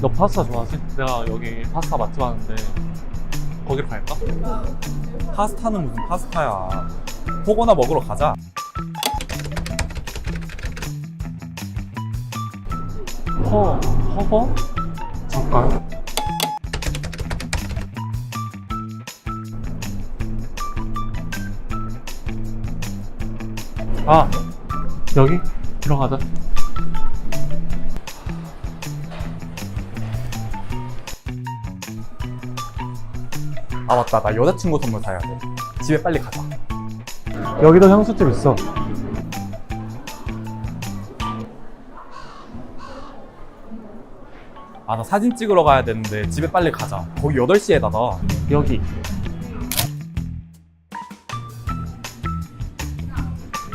너 파스타 좋아하지? 내가 여기 파스타 맛집 하는데 거기로 갈까? 파스타는 무슨 파스타야. 호거나 먹으러 가자. 허, 허버? 잠깐. 아, 여기? 들어가자. 아 맞다. 나 여자친구 선물 사야 돼. 집에 빨리 가자. 여기도 향수집 있어. 아 나 사진 찍으러 가야 되는데 집에 빨리 가자. 거기 8시에 닫아. 여기.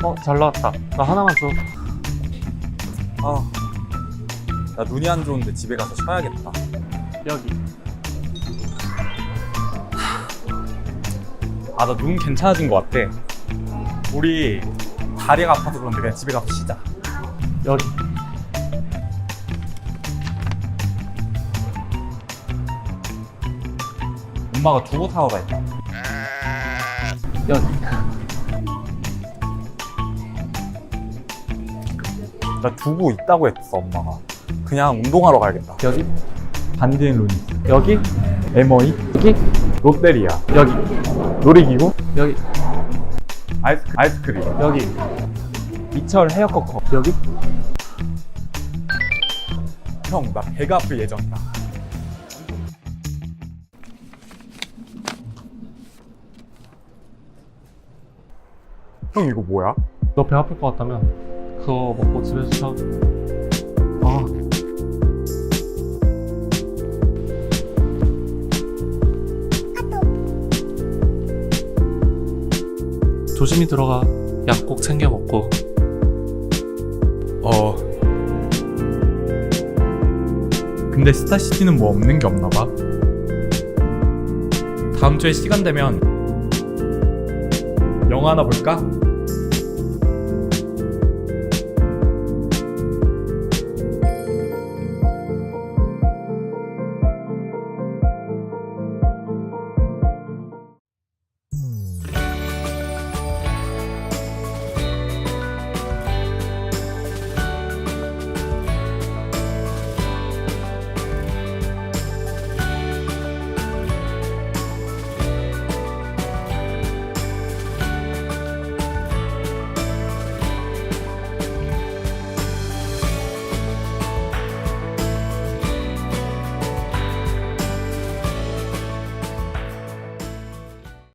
어, 잘 나왔다. 나 하나만 줘. 아. 나 눈이 안 좋은데 집에 가서 쉬어야겠다. 여기. 아 나 눈 괜찮아진 것 같아. 우리 다리가 아파서 그런데 그냥 집에 가서 쉬자. 여기. 엄마가 두고 타고 가있다. 여기. 나 두고 있다고 했어 엄마가. 그냥 운동하러 가야겠다. 여기. 반디앤 루니. 여기. 에머이. 여기. 롯데리아. 여기. 놀이기구. 여기. 아이스, 아이스크림. 여기. 이철 헤어커커. 여기. 형, 나 배가 아플 예정이다. 형, 이거 뭐야? 너 배 아플 것 같다면 그거 먹고 집에서 쉬어. 아, 조심히 들어가. 약 꼭 챙겨 먹고. 어. 근데 스타시티는 뭐 없는 게 없나 봐. 다음 주에 시간 되면 영화 하나 볼까?